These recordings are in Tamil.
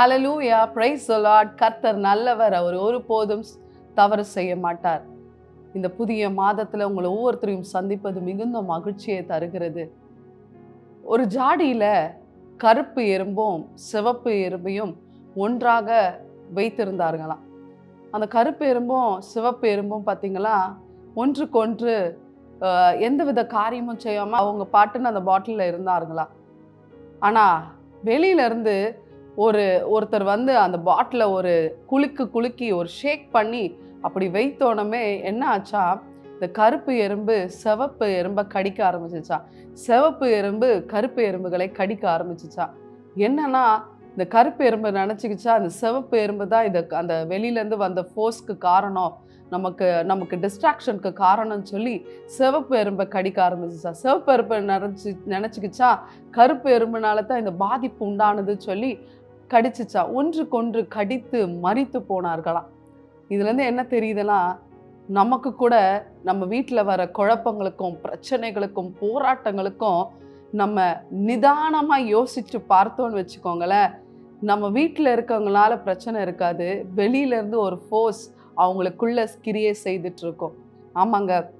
ஹலலூயா praise the கர்த்தர் நல்லவர். அவர் ஒருபோதும் தவறு செய்ய மாட்டார். இந்த புதிய மாதத்தில் உங்களை ஒவ்வொருத்தரையும் சந்திப்பது மிகுந்த மகிழ்ச்சியை தருகிறது. ஒரு ஜாடியில் கருப்பு எறும்பும் சிவப்பு எறும்பையும் ஒன்றாக வைத்திருந்தார்களாம். அந்த கருப்பு எறும்பும் சிவப்பு எறும்பும் பார்த்திங்களா ஒன்றுக்கொன்று எந்தவித காரியமும் செய்யாமல் அவங்க பாட்டுன்னு அந்த பாட்டிலில் இருந்தார்களாம். ஆனால் வெளியிலேருந்து ஒரு ஒருத்தர் வந்து அந்த பாட்டிலை ஒரு குலுக்கு குலுக்கி ஒரு ஷேக் பண்ணி அப்படி வைத்தோனமே என்ன ஆச்சா? இந்த கருப்பு எறும்பு சிவப்பு எறும்பை கடிக்க ஆரம்பிச்சிச்சா? சிவப்பு எறும்பு கருப்பு எறும்புகளை கடிக்க ஆரம்பிச்சிச்சா? என்னன்னா இந்த கருப்பு எறும்பு நினச்சிக்கிச்சா? அந்த சிவப்பு எறும்பு தான் இதை அந்த வெளியிலேருந்து வந்த ஃபோர்ஸ்க்கு காரணம். நமக்கு நமக்கு டிஸ்ட்ராக்ஷனுக்கு காரணம்னு சொல்லி சிவப்பு எறும்பை கடிக்க ஆரம்பிச்சிச்சா? சிவப்பு எறும்பை நினச்சி நினச்சிக்கிச்சா? கருப்பு எறும்புனால தான் இந்த பாதிப்பு உண்டானதுன்னு சொல்லி கடிச்சிச்சா? ஒன்றுக்கொன்று கடித்து மறித்து போனார்களாம் இதுலேருந்து என்ன தெரியுதுன்னா நமக்கு கூட நம்ம வீட்டில் வர குழப்பங்களுக்கும் பிரச்சனைகளுக்கும் போராட்டங்களுக்கும் நம்ம நிதானமாக யோசித்து பார்த்தோன்னு வச்சுக்கோங்களேன். நம்ம வீட்டில் இருக்கவங்களால பிரச்சனை இருக்காது. வெளியிலேருந்து ஒரு ஃபோர்ஸ் அவங்களுக்குள்ள கிரியை செய்துட்ருக்கோம். ஆமாங்க.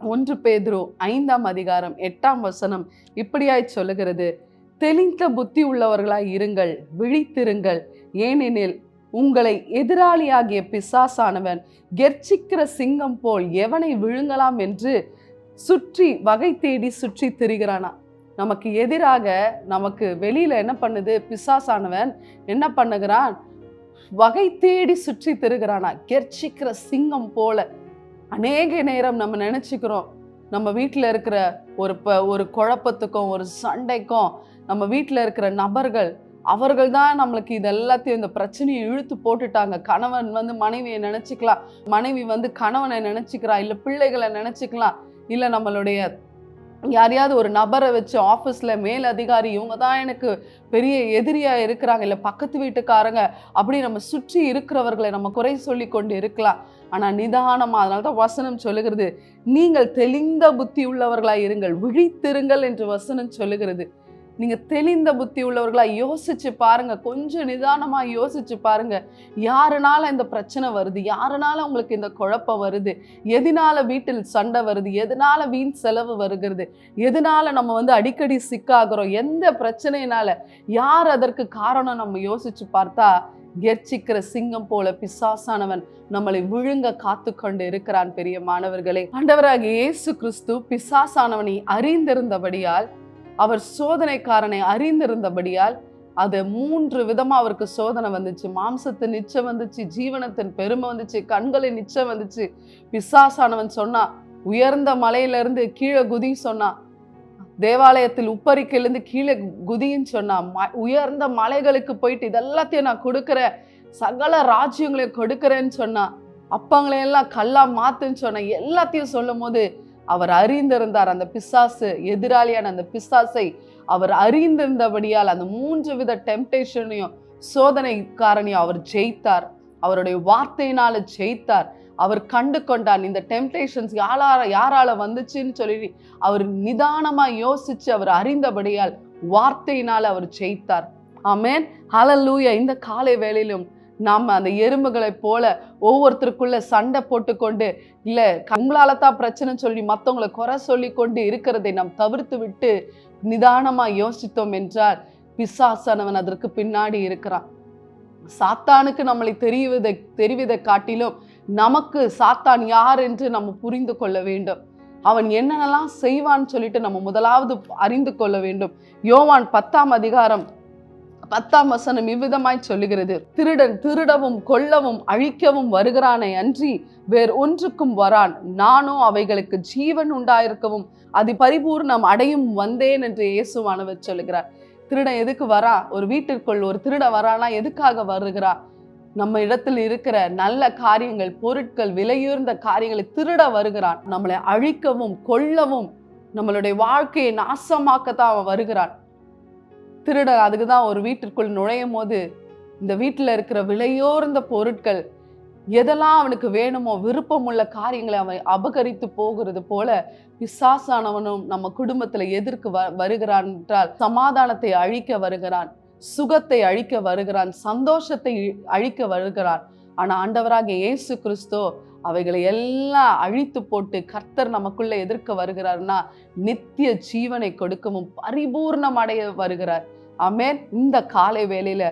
ஒன்று பேதுரு ஐந்தாம் அதிகாரம் எட்டாம் வசனம் இப்படியாய் சொல்லுகிறது. தெளிந்த புத்தி உள்ளவர்களாய் இருங்கள் விழித்திருங்கள். ஏனெனில் உங்களை எதிராளியாகிய பிசாசானவன் கெர்ச்சிக்கிற சிங்கம் போல் எவனை விழுங்கலாம் என்று சுற்றி வகை தேடி சுற்றி திரிகிறானா? நமக்கு எதிராக நமக்கு வெளியில் என்ன பண்ணுது? பிசாசானவன் என்ன பண்ணுகிறான்? வகை தேடி சுற்றி திருகிறானா? கெர்ச்சிக்கிற சிங்கம் போல. அநேக நேரம் நம்ம நினச்சிக்கிறோம். நம்ம வீட்டில் இருக்கிற ஒரு ப ஒரு குழப்பத்துக்கும் ஒரு சண்டைக்கும் நம்ம வீட்டில் இருக்கிற நபர்கள் அவர்கள் தான் நம்மளுக்கு இது எல்லாத்தையும் இந்த பிரச்சனையை இழுத்து போட்டுட்டாங்க. கணவன் வந்து மனைவியை நினச்சிக்கலாம். மனைவி வந்து கணவனை நினச்சிக்கிறா இல்லை பிள்ளைகளை நினச்சிக்கலாம். இல்லை நம்மளுடைய யாரையாவது ஒரு நபரை வச்சு ஆஃபீஸில் மேல் அதிகாரி இவங்க தான் எனக்கு பெரிய எதிரியாக இருக்கிறாங்க. இல்லை பக்கத்து வீட்டுக்காரங்க அப்படி நம்ம சுற்றி இருக்கிறவர்களை நம்ம குறை சொல்லி கொண்டு இருக்கலாம். ஆனால் நிதானமாக அதனால தான் வசனம் சொல்லுகிறது. நீங்கள் தெளிந்த புத்தி உள்ளவர்களாக இருங்கள். விழித்திருங்கள் என்று வசனம் சொல்லுகிறது. நீங்கள் தெளிந்த புத்தி உள்ளவர்களாக யோசிச்சு பாருங்க. கொஞ்சம் நிதானமாக யோசிச்சு பாருங்க. யாருனால இந்த பிரச்சனை வருது? யாருனால உங்களுக்கு இந்த குழப்பம் வருது? எதனால வீட்டில் சண்டை வருது? எதனால வீண் செலவு வருகிறது? எதனால நம்ம வந்து அடிக்கடி சிக்காகிறோம் எந்த பிரச்சனையினால? யார் அதற்கு காரணம்? நம்ம யோசிச்சு பார்த்தா கெர்ச்சிக்கிற சிங்கம் போல பிசாசானவன் நம்மளை விழுங்க காத்து கொண்டு இருக்கிறான் பெரிய மாணவர்களே. ஆண்டவராக இயேசு கிறிஸ்து பிசாசானவனை அறிந்திருந்தபடியால் அவர் சோதனைக்காரனை அறிந்திருந்தபடியால் அது மூன்று விதமாக அவருக்கு சோதனை வந்துச்சு. மாம்சத்தின் நிச்சயம் வந்துச்சு ஜீவனத்தின் பெருமை வந்துச்சு கண்களின் நிச்சம் வந்துச்சு. பிசாசானவன் சொன்னான் உயர்ந்த மலையிலிருந்து கீழே குதி சொன்னான் தேவாலயத்தில் உப்பரிக்கிலிருந்து கீழே குதின்னு சொன்னான் ம- உயர்ந்த மலைகளுக்கு போயிட்டு இதெல்லாத்தையும் நான் கொடுக்குறேன் சகல ராஜ்யங்களையும் கொடுக்குறேன்னு சொன்னான் அப்பங்களையெல்லாம் கல்லா மாத்துன்னு சொன்ன எல்லாத்தையும் சொல்லும் போது அவர் அறிந்திருந்தார். அந்த பிசாசு எதிராளியான அந்த பிசாசை அவர் அறிந்திருந்தபடியால் அந்த மூன்று வித டெம்டேஷனையும் சோதனைக்காரனையும் அவர் ஜெயித்தார். அவருடைய வார்த்தையினால ஜெயித்தார். அவர் கண்டு கொண்டார். இந்த டெம்டேஷன்ஸ் யாரால யாரால வந்துச்சுன்னு சொல்லி அவர் நிதானமா யோசிச்சு அவர் அறிந்தபடியால் வார்த்தையினால் அவர் ஜெயித்தார். ஆமேன். ஹalleluya இந்த காலை வேளையிலும் நாம் அந்த எறும்புகளைப் போல ஒவ்வொருத்தருக்குள்ள சண்டை போட்டுக்கொண்டு இல்லை உங்களால தான் பிரச்சனை சொல்லி மற்றவங்களை குறை சொல்லி கொண்டு இருக்கிறதை நாம் தவிர்த்து விட்டு நிதானமாக யோசித்தோம் என்றால் பிசாசானவன் அதற்கு பின்னாடி இருக்கிறான். சாத்தானுக்கு நம்மளை தெரிவதை தெரிவதை காட்டிலும் நமக்கு சாத்தான் யார் என்று நம்ம புரிந்து கொள்ள வேண்டும். அவன் என்னென்னலாம் செய்வான்னு சொல்லிட்டு நம்ம முதலாவது அறிந்து கொள்ள வேண்டும். யோவான் பத்தாம் அதிகாரம் பத்தாம் வசனம் இவ்விதமாய் சொல்லுகிறது. திருடன் திருடவும் கொல்லவும் அழிக்கவும் வருகிறானே அன்றி வேறு ஒன்றுக்கும் வரான். நானோ அவைகளுக்கு ஜீவன் உண்டாயிருக்கவும் அது பரிபூர்ணம் அடையும் வந்தேன் என்று இயேசுவானவர் சொல்லுகிறார். திருடன் எதுக்கு வரா? ஒரு வீட்டிற்குள் ஒரு திருட வரானா? எதுக்காக வருகிறா? நம்ம இடத்தில் இருக்கிற நல்ல காரியங்கள் பொருட்கள் விலையுயர்ந்த காரியங்களை திருட வருகிறான். நம்மளை அழிக்கவும் கொல்லவும் நம்மளுடைய வாழ்க்கையை நாசமாக்கத்தான் அவன் வருகிறான். திருட அதுக்கு தான் ஒரு வீட்டிற்குள் நுழையும் போது இந்த வீட்டில் இருக்கிற விலையோர்ந்த பொருட்கள் எதெல்லாம் அவனுக்கு வேணுமோ விருப்பமுள்ள காரியங்களை அவன் அபகரித்து போகிறது போல பிசாசானவனும் நம்ம குடும்பத்தில் எதிர்க்கு வ வருகிறான் என்றால் சமாதானத்தை அழிக்க வருகிறான் சுகத்தை அழிக்க வருகிறான் சந்தோஷத்தை அழிக்க வருகிறான். ஆனால் ஆண்டவராக இயேசு கிறிஸ்தோ அவைகளை எல்லாம் அழித்து போட்டு கர்த்தர் நமக்குள்ளே எதிர்க்க வருகிறார்னா நித்திய ஜீவனை கொடுக்கவும் பரிபூர்ணம் அடைய வருகிறார். அமேன் இந்த காலை வேலையில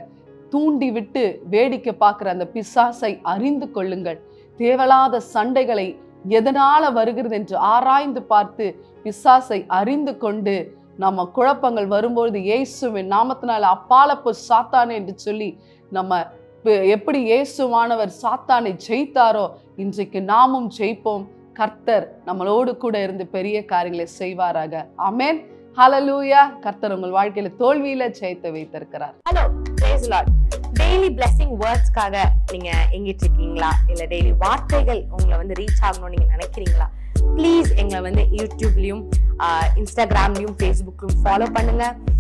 தூண்டி விட்டு வேடிக்கை பார்க்குற அந்த பிசாசை அறிந்து கொள்ளுங்கள். தேவலாத சண்டைகளை எதனால வருகிறது என்று ஆராய்ந்து பார்த்து பிசாசை அறிந்து கொண்டு நம்ம குழப்பங்கள் வரும்பொழுது இயேசுவின் நாமத்தினால அப்பாலப்போ சாத்தானே என்று சொல்லி நம்ம எப்படி இயேசுவானவர் சாத்தானை ஜெயித்தாரோ இன்றைக்கு நாமும் ஜெயிப்போம். கர்த்தர் நம்மளோடு கூட இருந்து பெரிய காரியங்களை செய்வாராக. அமேன் ஹலலூயா கர்த்தர் உங்கள் வாழ்க்கையில தோல்வியில ஜெயித்து வைத்திருக்கிறார். Hello praise lord daily blessing வேர்ட்ஸ்க்காக நீங்க எங்கிட்டு இருக்கீங்களா? இல்ல டெய்லி வார்த்தைகள் உங்களை வந்து ரீச் ஆகணும்னு நீங்க நினைக்கிறீங்களா? ப்ளீஸ் எங்களை வந்து யூடியூப்லயும் இன்ஸ்டாகிராம்லயும் ஃபேஸ்புக்லயும் ஃபாலோ பண்ணுங்க.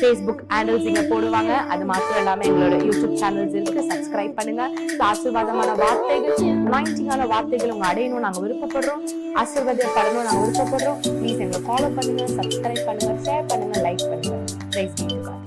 ஃபேஸ்புக் ஹேண்டில்ஸ் இங்க போடுவாங்க. அது மாத்திரம் இல்லாம எங்களோட யூடியூப் சேனல்ஸ் இருக்கு. சப்ஸ்கிரைப் பண்ணுங்க. ஆசீர்வாதமான வார்த்தைகள் அனாயிண்டிங்கான வார்த்தைகள் உங்க அடையணும் நாங்க விருப்பப்படுறோம். ஆசீர்வாதப்படணும் நாங்க விருப்பப்படுறோம். ப்ளீஸ் எங்களை ஃபாலோ பண்ணுங்க சப்ஸ்கிரைப் பண்ணுங்க ஷேர் பண்ணுங்க லைக் பண்ணுங்க.